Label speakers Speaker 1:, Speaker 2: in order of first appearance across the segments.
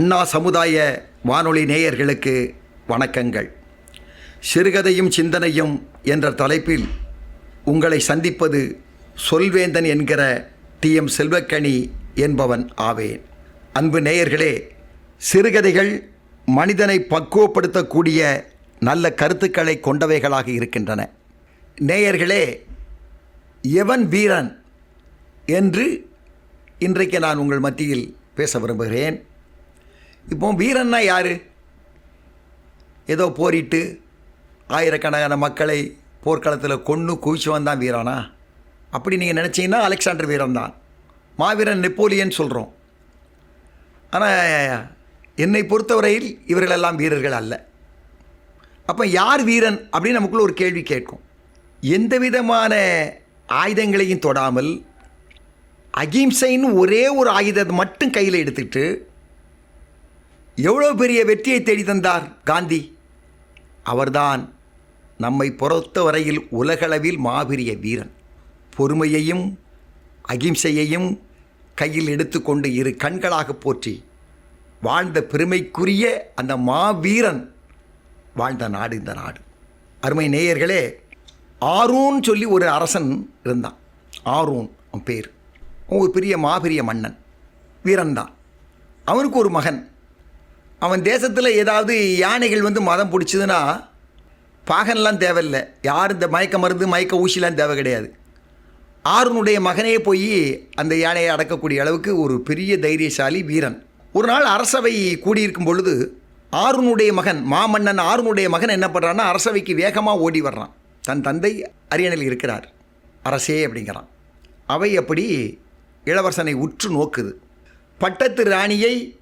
Speaker 1: அண்ணா சமுதாய வானொலி நேயர்களுக்கு வணக்கங்கள். சிறுகதையும் சிந்தனையும் என்ற தலைப்பில் உங்களை சந்திப்பது சொல்வேந்தன் என்கிற டி. எம். செல்வக்கணி என்பவன் ஆவேன். அன்பு நேயர்களே சிறுகதைகள் மனிதனை பக்குவப்படுத்தக்கூடிய நல்ல கருத்துக்களை கொண்டவைகளாக இருக்கின்றன. நேயர்களே எவன் வீரன் என்று இன்றைக்கு நான் உங்கள் மத்தியில் பேச விரும்புகிறேன். இப்போ வீரன்னா யார்? ஏதோ போரிட்டு ஆயிரக்கணக்கான மக்களை போர்க்களத்தில் கொன்று குவிச்சு வந்தான் வீரானா? அப்படி நீங்கள் நினச்சிங்கன்னா அலெக்சாண்டர் வீரன் தான் மாவீரன் நெப்போலியன் சொல்கிறோம் ஆனால் என்னை பொறுத்தவரையில் இவர்களெல்லாம் வீரர்கள் அல்ல. அப்போ யார் வீரன் அப்படின்னு நமக்குள்ள ஒரு கேள்வி கேட்கும். எந்த விதமான ஆயுதங்களையும் தொடாமல் அகிம்சைன்னு ஒரே ஒரு ஆயுதத்தை மட்டும் கையில் எடுத்துக்கிட்டு எவ்வளோ பெரிய வெற்றியை தேடி தந்தார் காந்தி? அவர்தான் நம்மை பொறுத்தவரையில் உலகளவில் மாபெரிய வீரன். பொறுமையையும் அகிம்சையையும் கையில் எடுத்துக்கொண்டு இரு கண்களாக போற்றி வாழ்ந்த பெருமைக்குரிய அந்த மாவீரன் வாழ்ந்த நாடு இந்த நாடு. அருமை நேயர்களே ஆரூன் சொல்லி ஒரு அரசன் இருந்தான். ஆரூன் அவன் பேர். ஒரு பெரிய மாபெரிய மன்னன். வீரன் தான் அவனுக்கு ஒரு மகன். அவன் தேசத்தில் ஏதாவது யானைகள் வந்து மதம் பிடிச்சதுன்னா பாகன்லாம் தேவையில்லை. யார் இந்த மயக்க மருந்து மயக்க ஊசிலாம் தேவை கிடையாது. ஆறுனுடைய மகனே போய் அந்த யானையை அடக்கக்கூடிய அளவுக்கு ஒரு பெரிய தைரியசாலி வீரன். ஒரு நாள் அரசவை கூடியிருக்கும் பொழுது ஆறுனுடைய மகன் மாமன்னன் ஆறுனுடைய மகன் என்ன பண்ணுறான்னா அரசவைக்கு வேகமாக ஓடி வர்றான். தன் தந்தை அரியணையில் இருக்கிறார். அரசே அப்படிங்கிறான். அவை அப்படி இளவரசனை உற்று நோக்குது. பட்டத்து ராணியை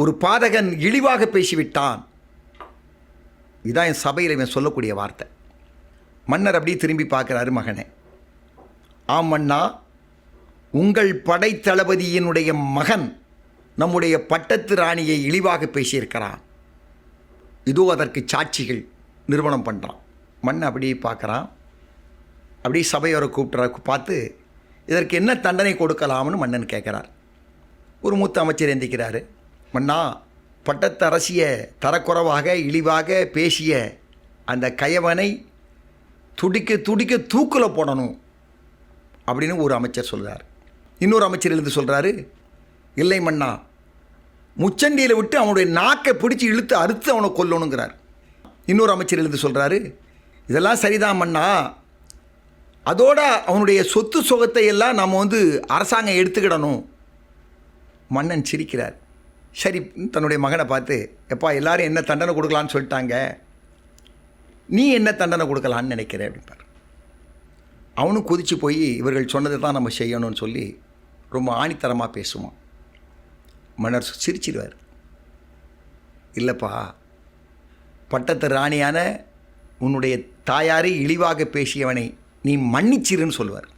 Speaker 1: ஒரு பாதகன் இழிவாக பேசிவிட்டான். இதான் என் சபையில் இவன் சொல்லக்கூடிய வார்த்தை. மன்னர் அப்படியே திரும்பி பார்க்குறாரு மகனே ஆம் மன்னா உங்கள் படைத்தளபதியினுடைய மகன் நம்முடைய பட்டத்து ராணியை இழிவாக பேசியிருக்கிறான். இதோ அதற்கு சாட்சிகள் நிறுவனம் பண்ணுறான் மன்னன் அப்படியே பார்க்குறான். அப்படியே சபையோரை கூப்பிட்ற பார்த்து இதற்கு என்ன தண்டனை கொடுக்கலாம்னு மன்னன் கேட்குறார். ஒரு மூத்த அமைச்சர் எந்திக்கிறாரு. மன்னா பட்டத்து அரசிய தரக்குறைவாக இழிவாக பேசிய அந்த கயவனை துடிக்க துடிக்க தூக்கில் போடணும் அப்படின்னு ஒரு அமைச்சர் சொல்கிறார் இன்னொரு அமைச்சர் எழுந்து சொல்கிறாரு இல்லை மன்னா முச்சண்டியில் விட்டு அவனுடைய நாக்கை பிடிச்சி இழுத்து அறுத்து அவனை கொல்லணுங்கிறார். இன்னொரு அமைச்சர் எழுந்து சொல்கிறாரு இதெல்லாம் சரிதான் மன்னா அதோட அவனுடைய சொத்து சுகத்தை எல்லாம் நம்ம வந்து அரசாங்கம் எடுத்துக்கிடணும். மன்னன் சிரிக்கிறார். சரி தன்னுடைய மகனை பார்த்து எப்பா எல்லாரும் என்ன தண்டனை கொடுக்கலான்னு சொல்லிட்டாங்க? நீ என்ன தண்டனை கொடுக்கலான்னு நினைக்கிற? அப்படிப்பார் அவனும் கொதிச்சு போய் இவர்கள் சொன்னதை தான் நம்ம செய்யணும்னு சொல்லி ரொம்ப ஆணித்தரமாக பேசுவான். மன்னர் சிரிச்சிடுவார் இல்லைப்பா பட்டத்து ராணியான உன்னுடைய தாயாரை இழிவாக பேசியவனை நீ மன்னிச்சிருன்னு சொல்லுவார்.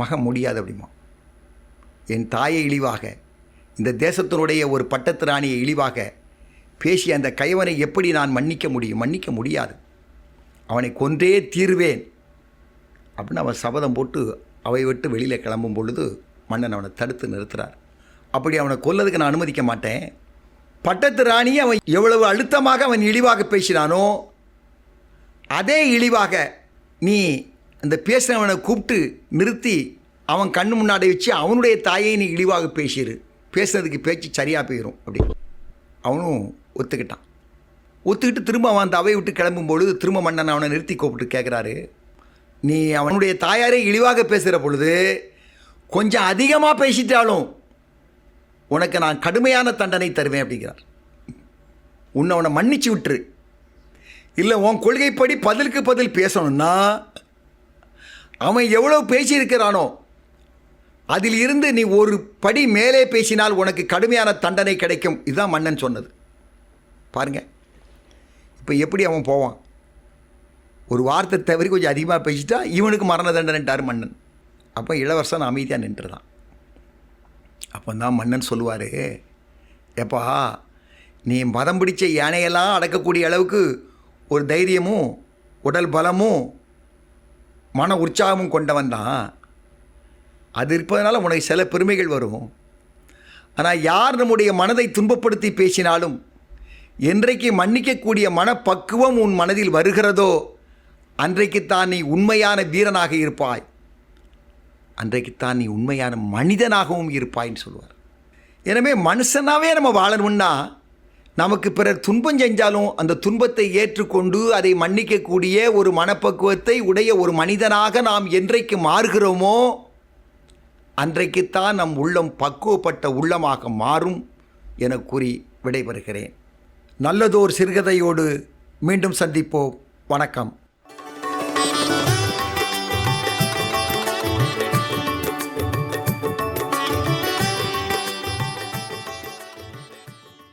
Speaker 1: மகன் முடியாது அப்படிமா என் தாயை இழிவாக இந்த தேசத்தினுடைய ஒரு பட்டத்து ராணியை இழிவாக பேசிய அந்த கைவனை எப்படி நான் மன்னிக்க முடியும்? மன்னிக்க முடியாது. அவனை கொன்றே தீர்வேன். அப்படின்னு அவன் சபதம் போட்டு அவை விட்டு வெளியில் கிளம்பும் பொழுது மன்னன் அவனை தடுத்து நிறுத்துறார். அப்படி அவனை கொல்லதுக்கு நான் அனுமதிக்க மாட்டேன். பட்டத்து ராணி அவன் எவ்வளவு அழுத்தமாக அவன் இழிவாக பேசினானோ அதே இழிவாக நீ அந்த பேசினவனை கூப்பிட்டு நிறுத்தி அவன் கண்ணு முன்னாடி வச்சு அவனுடைய தாயை நீ இழிவாக பேசிடு பேசுறதுக்கு பேச்சு சரியாக போயிடும் அப்படி. அவனும் ஒத்துக்கிட்டான். ஒத்துக்கிட்டு திரும்ப அவன் அந்த அவையை விட்டு கிளம்பும் பொழுது திரும்ப மன்னன் அவனை நிறுத்தி கூப்பிட்டு கேட்குறாரு நீ அவனுடைய தாயாரை இழிவாக பேசுகிற பொழுது கொஞ்சம் அதிகமாக பேசிட்டாலும் உனக்கு நான் கடுமையான தண்டனை தருவேன் அப்படிங்கிறார். உன்னை அவனை மன்னிச்சு விட்டுரு. இல்லை உன் கொள்கைப்படி பதிலுக்கு பதில் பேசணும்னா அவன் எவ்வளோ பேசியிருக்கிறானோ அதில் இருந்து நீ ஒரு படி மேலே பேசினால் உனக்கு கடுமையான தண்டனை கிடைக்கும். இதுதான் மன்னன் சொன்னது. பாருங்க. இப்போ எப்படி அவன் போவான்? ஒரு வார்த்தை தவறி கொஞ்சம் அதிகமாக பேசிட்டா இவனுக்கு மரண தண்டனைட்டார் மன்னன். அப்போ இளவரசன் அமைதியாக நின்றுதான். அப்போ தான் மன்னன் சொல்லுவார் எப்பா நீ மதம் பிடிச்ச யானையெல்லாம் அடக்கக்கூடிய அளவுக்கு ஒரு தைரியமும் உடல் பலமும் மன உற்சாகமும் கொண்டவன் தான் அது இருப்பதனால உனக்கு சில பெருமைகள் வரும். ஆனால் யார் நம்முடைய மனதை துன்பப்படுத்தி பேசினாலும் என்றைக்கு மன்னிக்கக்கூடிய மனப்பக்குவம் உன் மனதில் வருகிறதோ அன்றைக்குத்தான் நீ உண்மையான வீரனாக இருப்பாய். அன்றைக்குத்தான் நீ உண்மையான மனிதனாகவும் இருப்பாய்ன்னு சொல்லுவார் எனவே மனுஷனாகவே நம்ம வாழணும்னா நமக்கு பிறர் துன்பம் செஞ்சாலும் அந்த துன்பத்தை ஏற்றுக்கொண்டு அதை மன்னிக்கக்கூடிய ஒரு மனப்பக்குவத்தை உடைய ஒரு மனிதனாக நாம் என்றைக்கு மாறுகிறோமோ அன்றைக்குத்தான் நம் உள்ளம் பக்குவப்பட்ட உள்ளமாக மாறும் என கூறி விடைபெறுகிறேன். நல்லதோர் சிறுகதையோடு மீண்டும் சந்திப்போம். வணக்கம்.